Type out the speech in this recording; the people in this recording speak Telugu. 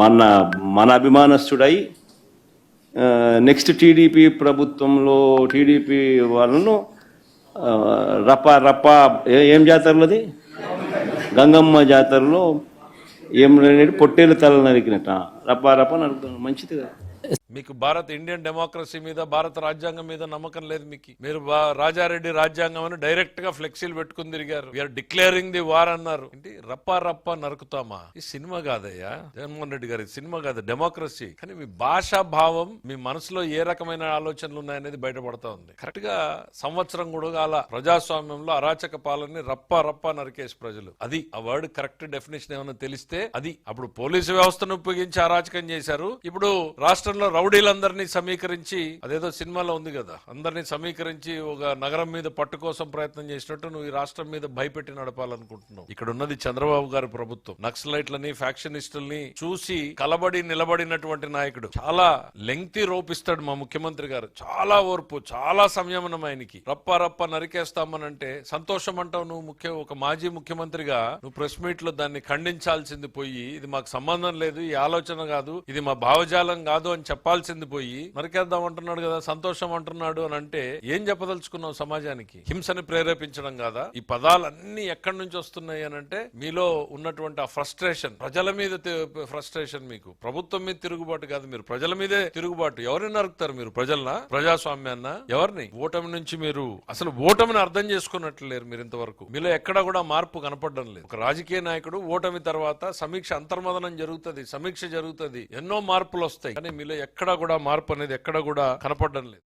మన మన అభిమానస్తుడై నెక్స్ట్ టీడీపీ ప్రభుత్వంలో టీడీపీ వాళ్ళను రప్ప రప్ప ఏం జాతరలు అది? గంగమ్మ జాతరలో ఏం లేని పొట్టేలు తల నరికినట్ట. రప్ప రప్ప నరుకుతాను మంచిది కదా. మీకు భారత్ ఇండియన్ డెమోక్రసీ మీద భారత రాజ్యాంగం మీద నమ్మకం లేదు మీకు. మీరు బా- రాజారెడ్డి రాజ్యాంగం అని డైరెక్ట్గా ఫ్లెక్సీలు పెట్టుకుని తిరిగారు. వీఆర్ డిక్లేరింగ్ ది వార్ అన్నారు. ఏంటి? రప్పా రప్పా నరుకుతామా? ఈ సినిమా కాదయ్యా. జగన్మోహన్ రెడ్డి గారి సినిమా కాదు డెమోక్రసీ. కానీ మీ భాషా భావం మీ మనసులో ఏ రకమైన ఆలోచనలు ఉన్నాయనేది బయటపడతా ఉంది. కరెక్ట్గా సంవత్సరం కూడా అలా ప్రజాస్వామ్యంలో అరాచక పాలని రప్ప రప్ప నరికేసి ప్రజలు. అది ఆ వర్డ్ కరెక్ట్ డెఫినేషన్ ఏమైనా తెలిస్తే అది అప్పుడు పోలీసు వ్యవస్థను ఉపయోగించి అరాచకం చేశారు. ఇప్పుడు రాష్ట్రంలో రౌడీలందరినీ సమీకరించి అదేదో సినిమాలో ఉంది కదా అందరినీ సమీకరించి ఒక నగరం మీద పట్టు కోసం ప్రయత్నం చేసినట్టు నువ్వు ఈ రాష్ట్రం మీద భయపెట్టి నడపాలనుకుంటున్నావు. ఇక్కడ ఉన్నది చంద్రబాబు గారి ప్రభుత్వం. నక్సలైట్లని ఫ్యాక్షనిస్టుల్ని చూసి కలబడి నిలబడినటువంటి నాయకుడు. చాలా లెంగ్తి రోపిస్తాడు మా ముఖ్యమంత్రి గారు. చాలా ఓర్పు చాలా సంయమనం ఆయనకి. రప్ప రప్ప నరికేస్తామనంటే సంతోషం అంటావు నువ్వు ముఖ్య ఒక మాజీ ముఖ్యమంత్రిగా. నువ్వు ప్రెస్ మీట్లో దాన్ని ఖండించాల్సింది పోయి ఇది మాకు సంబంధం లేదు ఈ ఆలోచన కాదు ఇది మా భావజాలం కాదు అని చెప్పాల్సింది పోయి నరికేద్దాం అంటున్నాడు కదా సంతోషం అంటున్నాడు అని అంటే ఏం చెప్పదలుచుకున్నావు సమాజానికి? హింసని ప్రేరేపించడం కాదా? ఈ పదాలన్నీ ఎక్కడి నుంచి వస్తున్నాయి? అని అంటే మీలో ఉన్నటువంటి ఆ ఫ్రస్ట్రేషన్ ప్రజల మీద ఫ్రస్ట్రేషన్ మీకు. ప్రభుత్వం మీద తిరుగుబాటు కాదు మీరు. ప్రజల మీదే తిరుగుబాటు. ఎవరిని నరుకుతారు మీరు? ప్రజలనా? ప్రజాస్వామ్యాన్న? ఎవరిని? ఓటమి నుంచి మీరు. అసలు ఓటమిని అర్థం చేసుకున్నట్లు లేరు మీరు ఇంతవరకు. మీలో ఎక్కడ కూడా మార్పు కనపడడం లేదు. ఒక రాజకీయ నాయకుడు ఓటమి తర్వాత సమీక్ష అంతర్మదనం జరుగుతుంది సమీక్ష జరుగుతుంది. ఎన్నో మార్పులు వస్తాయి కానీ మీలో ఎక్కడ కూడా మార్పు అనేది ఎక్కడ కూడా కనపడడం లేదు.